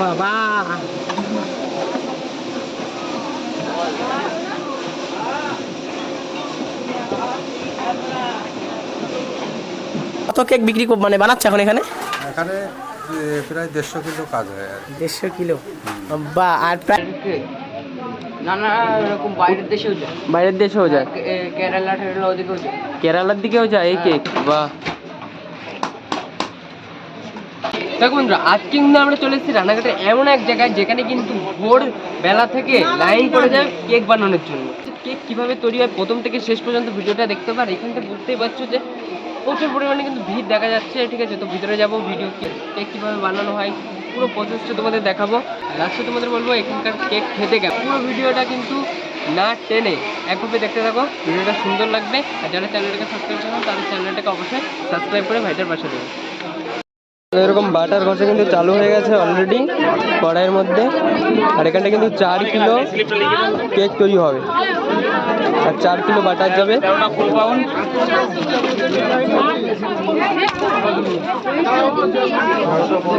বাবা কত কেক বিক্রি কর- মানে বানাচ্ছে এখন এখানে? এখানে প্রায় দেড়শো কিলো কাজ হয় আর। দেড়শো কিলো? বা আর প্রায় না না এরকম বাইরের দেশেও যায়। বাইরের দেশেও যায়? কেরালা টেরালা ওদিকেও যায়। কেরালার দিকেও যায় এই কেক? বাহ। দেখো বন্ধুরা আজকে কিন্তু আমরা চলে এসেছি রানাঘাটের এমন এক জায়গায় যেখানে কিন্তু ভোর বেলা থেকে লাইন করে যায় কেক বানানোর জন্য। কেক কীভাবে তৈরি হয় প্রথম থেকে শেষ পর্যন্ত ভিডিওটা দেখতে পার। এখানটা বুঝতেই পারছ যে প্রচুর পরিমাণে কিন্তু ভিড় দেখা যাচ্ছে, ঠিক আছে? তো ভিতরে যাব ভিডিও কেক কীভাবে বানানো হয়, পুরো প্রসেসটা তোমাদের দেখাবো। লাস্টে তোমাদের বলব, এখানকার কেক খেতে গেলে পুরো ভিডিওটা কিন্তু না টেনে একভাবে দেখতে থাকো। ভিডিওটা সুন্দর লাগবে। আর যারা চ্যানেলটাকে সাবস্ক্রাইব করো তাদের চ্যানেলটাকে অবশ্যই সাবস্ক্রাইব করে ভাইটার পাশে দেবে এরকম বাটার ঘষা কিন্তু চালু হয়ে গেছে অলরেডি কড়াইয়ের মধ্যে। আর এখানটা কিন্তু চার কিলো কেক তৈরি হবে। আর চার কিলো বাটার যাবে।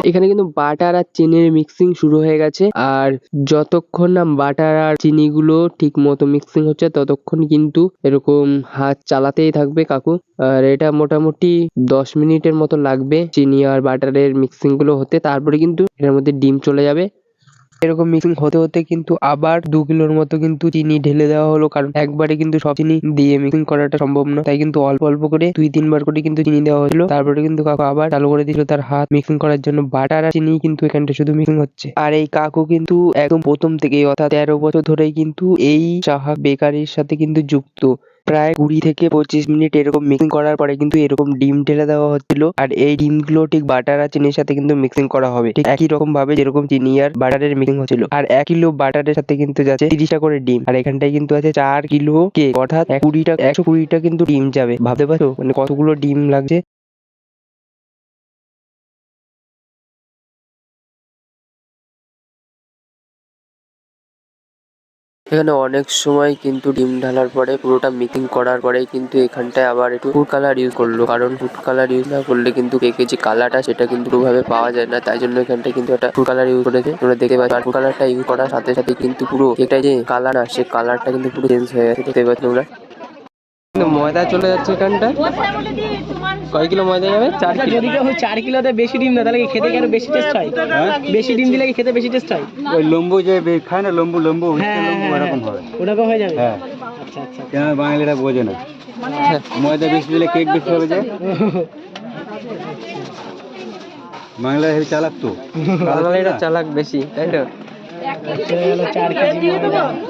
এখানে কিন্তু বাটার আর চিনির মিক্সিং শুরু হয়ে গেছে। আর যতক্ষণ না বাটার আর চিনিগুলো ঠিক মতো মিক্সিং হচ্ছে, ততক্ষণ কিন্তু এরকম হাত চালাতেই থাকবে কাকু। আর এটা মোটামুটি দশ মিনিটের মতো লাগবে চিনি আর বাটারের মিক্সিংগুলো হতে। তারপরে কিন্তু এর মধ্যে ডিম চলে যাবে। এরকম মিক্সিং হতে হতে কিন্তু আবার দু কিলোর মতো কিন্তু চিনি ঢেলে দেওয়া হলো। কারণ একবারে কিন্তু সব চিনি দিয়ে মিক্সিং করাটা সম্ভব না তাই কিন্তু অল্প অল্প করে দুই, তিনবার করে কিন্তু চিনি দেওয়া হলো তারপরে কিন্তু কাকু আবার চালু করে দিয়েছিল তার হাত মিক্সিং করার জন্য। বাটার আর চিনি কিন্তু এখানটা শুধু মিক্সিং হচ্ছে। আর এই কাকু কিন্তু একদম প্রথম থেকে অর্থাৎ তেরো বছর ধরেই কিন্তু এই চাহা বেকারির সাথে কিন্তু যুক্ত। প্রায় কুড়ি থেকে পঁচিশ মিনিট এরকম মিক্সিং করার পরে কিন্তু এরকম ডিম ঢেলে দেওয়া হচ্ছিল। আর এই ডিমগুলো ঠিক বাটার আর চিনির সাথে কিন্তু মিক্সিং করা হবে। ঠিক একই রকম ভাবে যেরকম চিনি আর বাটারের মিক্সিং হচ্ছিল। আর এক কিলো বাটারের সাথে কিন্তু যাচ্ছে তিরিশটা করে ডিম। আর এখানটায় কিন্তু আছে চার কিলো কেক অর্থাৎ কুড়িটা, একশো কুড়িটা কিন্তু ডিম যাবে। ভাবতে পারছ? মানে কতগুলো ডিম লাগছে? এখানে অনেক সময় কিন্তু ডিম ঢালার পরে পুরোটা মিক্সিং করার পরে কিন্তু এখানটায় আবার একটু ফুড কালার ইউজ করল। কারণ ফুড কালার ইউজ না করলে কিন্তু কেকের যে কালারটা সেটা কিন্তু পুরোভাবে পাওয়া যায় না। তাই জন্য এখানটায় কিন্তু একটা ফুড কালার ইউজ করেছে। তোমরা দেখতে পাচ্ছ আর ফুড কালারটা ইউজ করার সাথে সাথে কিন্তু পুরো কেকটা যে কালার না সে কালারটা কিন্তু পুরো চেঞ্জ হয়ে গেছে। দেখতে পাচ্ছ তোমরা? ময়দা চলে যাচ্ছে এখানটা কয় কিলো ময়দা যাবে? চার কিলো। দিকে ওই চার কিলোতে বেশি ডিম না তাহলে কি খেতে কি আরও বেশি টেস্ট হয়? বেশি ডিম দিলে কি খেতে বেশি টেস্ট হয়? ওই লম্বু যে খায় না লম্বু লম্বু হ্যাঁ, লম্বু হ্যাঁ, ওরকম হবে ওরকম হয়ে যাবে? হ্যাঁ। আচ্ছা আচ্ছা। কেন বাঙালিরা বোঝে না। ময়দা বেশি দিলে কেক বেশি হবে যায় বাংলা হেবি চালাক তো। বাঙালিরা চালাক বেশি তাই তো? চার কেজি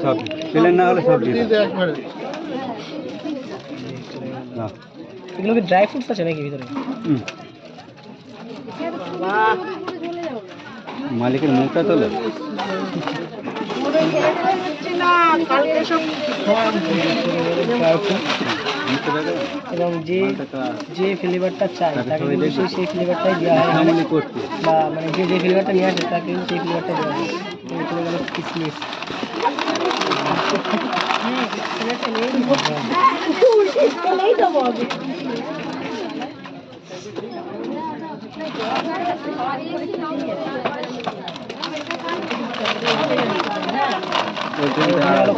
সব প্লেন না হলে সব দিয়ে দাও। না। এগুলো কি ড্রাই ফ্রুটস আছে নাকি ভিতরে? মালিকের মুখটা তোলে। এবং যে যে ফ্লেভারটা চাই তাকে কিন্তু সেই সেই ফ্লেভারটাই দেওয়া হয়। করছে। বা মানে যে যে ফ্লেভারটা নিয়ে আসে তাকে সেই ফ্লেভারটা দেওয়া হয়। কিসমিস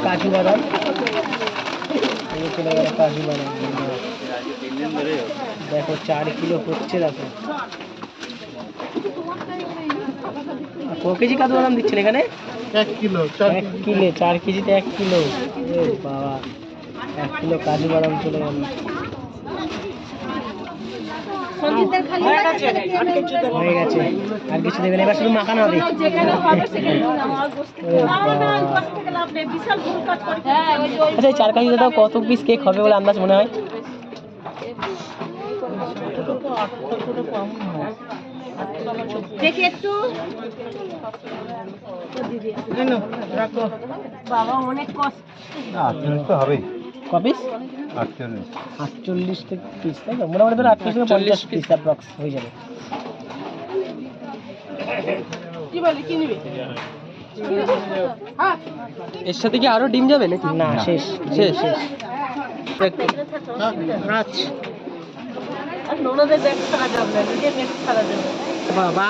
কাজু বাদাম কাজু বাদাম দেখো চার কিলো হচ্ছে দেখো ক কেজি কাজু বাদাম দিচ্ছেন এখানে? এক কিলো এক কিলো চার কেজিতে এক কিলো। বাবা এক কিলো কাজু বাদাম চলে গেল। হয়ে গেছে আর কিছু দেবেন এবার শুধু মাখানো হবে। আচ্ছা চার কেজিতে তাও কত পিস কেক হবে বলে আন্দাজ মনে হয়? দেখি একটু। বাবা অনেক কষ্ট। তো পিস আটচল্লিশ। আটচল্লিশ থেকে পিস তাই তো? মোটামুটি ধরো আটচল্লিশ থেকে পঞ্চাশ পিস অ্যাপ্রক্স হয়ে যাবে। কি বলি কি নিবি? এর সাথে কি আরও ডিম যাবে নাকি? না শেষ। শেষ। শেষ। আর নোনাদের ব্যাগ ছাড়া যাবে না নিজের ব্যাগ ছাড়া যাবে বাবা।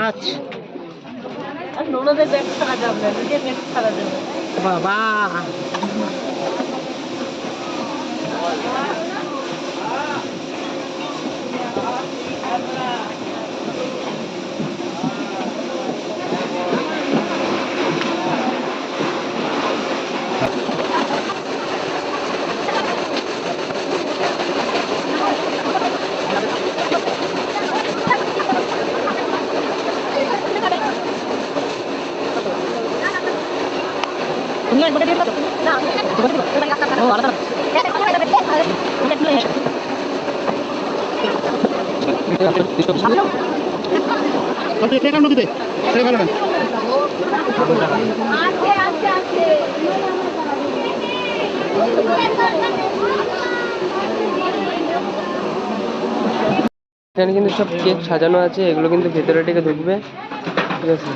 আচ্ছা। ননদের ব্যাগ ছাড়া যাবে না নিজের ব্যাগ ছাড়া যাবে বাবা। এখানে কিন্তু সব কেক সাজানো আছে এগুলো কিন্তু ভেতরে থেকে ঢুকবে। ঠিক আছে?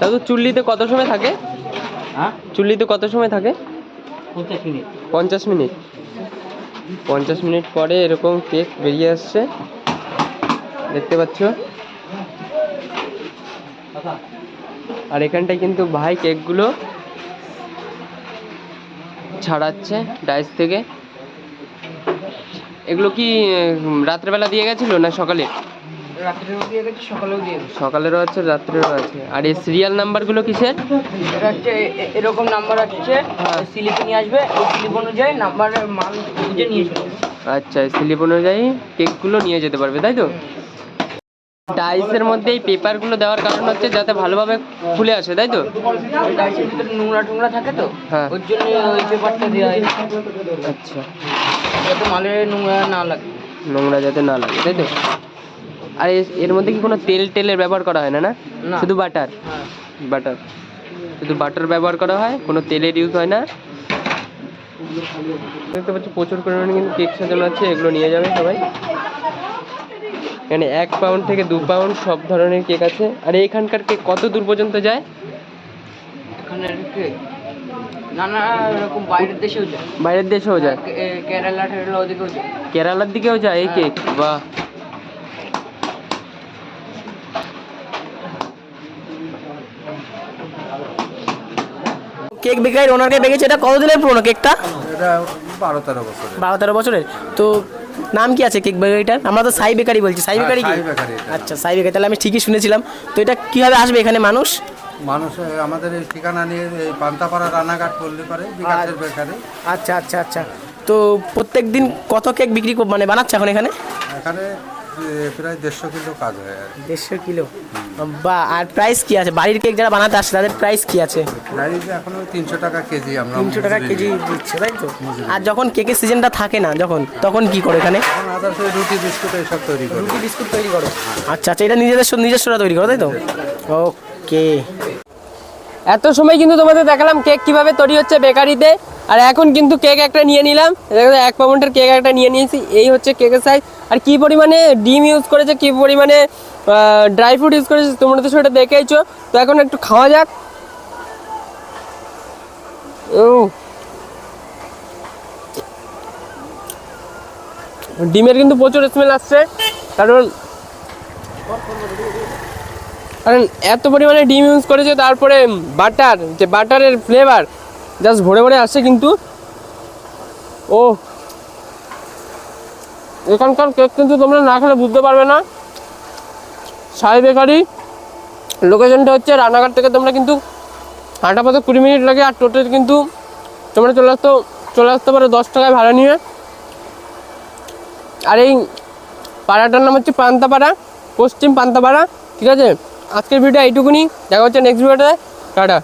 দাদু চুল্লিতে কত সময় থাকে? হ্যাঁ? চুল্লিতে কত সময় থাকে? পঞ্চাশ মিনিট। পঞ্চাশ মিনিট। পঞ্চাশ মিনিট পরে এরকম কেক বেরিয়ে আসছে। দেখতে পাচ্ছ? আর এখানটায় কিন্তু ভাই কেকগুলো ছাড়াচ্ছে ডাইস থেকে। এগুলো কি রাত্রেবেলা দিয়ে গেছিল না সকালে? রাত্রেও দিয়ে গেছে সকালেও দিয়ে গেছে। সকালেরও আছে রাত্রেরও আছে। আর এই সিরিয়াল নাম্বারগুলো কিসের? এটা হচ্ছে এরকম নাম্বার আছে স্লিপে নিয়ে আসবে ওই স্লিপ অনুযায়ী নাম্বারের মাল বুঝে নিয়ে চলে। আচ্ছা স্লিপ অনুযায়ী কেকগুলো নিয়ে যেতে পারবে তাই তো? ডাইসের মধ্যে এই পেপারগুলো দেওয়ার কারণ হচ্ছে যাতে ভালোভাবে খুলে আসে তাই তো? ভিতরে নোংরা টোংরা থাকে তো হ্যাঁ। ওর জন্য ওই পেপারটা দেওয়া হয়। আচ্ছা। যাতে মালের নোংরা না লাগে। নোংরা যাতে না লাগে তাই তো? আর এর- মধ্যে কি কোনো তেল টেলের ব্যবহার করা হয় না না। শুধু বাটার? হ্যাঁ। বাটার। শুধু বাটার ব্যবহার করা হয় কোনো তেলের ইউজ হয় না। দেখতে পাচ্ছি প্রচুর পরিমাণে কিন্তু কেক সাজানো আছে এগুলো নিয়ে যাবে সবাই। এখানে এক পাউন্ড থেকে দু পাউন্ড সব ধরনের কেক আছে। আর এইখানকার কেক কত দূর পর্যন্ত যায়? এখানে রেখে না না বাইরের দেশেও যায়। বাইরের দেশেও যায়। কেরালা ওদিকেও যায়। কেরালার দিকেও যায় এই কেক বাহ। কেক বেকারির ওনারকে দেখেছি এটা কতদিনের পুরনো কেকটা? এটা বারো তেরো বছরের। বারো তেরো বছরের। তো নাম কি আছে কেক বেকারিটার আমরা তো সাই বেকারি বলছি সাই হ্যাঁ, বেকারি কি। আচ্ছা সাই বেকারি তাহলে আমি ঠিকই শুনেছিলাম। তো এটা কীভাবে আসবে এখানে মানুষ? মানুষ আমাদের এই ঠিকানা নিয়ে এই পান্তাপাড়া রানাঘাট করলে পারে বিকাশের বেকারে। আচ্ছা আচ্ছা আচ্ছা। তো প্রত্যেক দিন কত কেক বিক্রি কর- মানে বানাচ্ছে এখন এখানে? এখানে প্রায় দেড়শো কিলো কাজ হয় আর দেড়শো কিলো? বা আর প্রাইস কি আছে? বাড়ির কেক যারা বানাতে আসে তাদের প্রাইস কি আছে? প্রাইস এখন তিনশো টাকা কেজি আমরা তিনশো টাকা কেজি দিচ্ছে তাই তো? আর যখন কেকের সিজনটা থাকে না যখন তখন কি করে এখানে? রুটি বিস্কুট এইসব তৈরি করি। রুটি বিস্কুট তৈরি করো। আচ্ছা আচ্ছা এটা নিজেদের নিজস্বরা তৈরি করো তাই তো? ওকে এত সময় কিন্তু তোমাদের দেখালাম কেক কীভাবে তৈরি হচ্ছে বেকারিতে। আর এখন কিন্তু কেক একটা নিয়ে নিলাম। এক পাউন্ডের কেক একটা নিয়ে নিয়েছি। এই হচ্ছে কেকের সাইজ আর কি পরিমাণে ডিম ইউজ করেছে, কি পরিমাণে ড্রাই ফ্রুট ইউজ করেছে, তোমরা তো সেটা দেখেইছো। তো এখন একটু খাওয়া যাক। ও ডিমের কিন্তু প্রচুর স্মেল আসছে। কারণ কারণ এত পরিমাণে ডিম ইউজ করেছে, তারপরে বাটার যে বাটারের ফ্লেভার জাস্ট ভরে ভরে আসছে কিন্তু। ও। এখানকার কেক কিন্তু তোমরা না খেলে বুঝতে পারবে না। সাই বেকারি। লোকেশনটা হচ্ছে রানাঘাট থেকে তোমরা কিন্তু হাঁটা পথে কুড়ি মিনিট লাগে আর টোটো কিন্তু তোমরা চলে আসতে চলে আসতে পারো দশ টাকায় ভাড়া নিয়ে। আর এই পাড়াটার নাম হচ্ছে পান্তাপাড়া, পশ্চিম পান্তাপাড়া, ঠিক আছে? আজকের ভিডিও এইটুকুনি, দেখা হচ্ছে নেক্সট ভিডিওতে টাটা।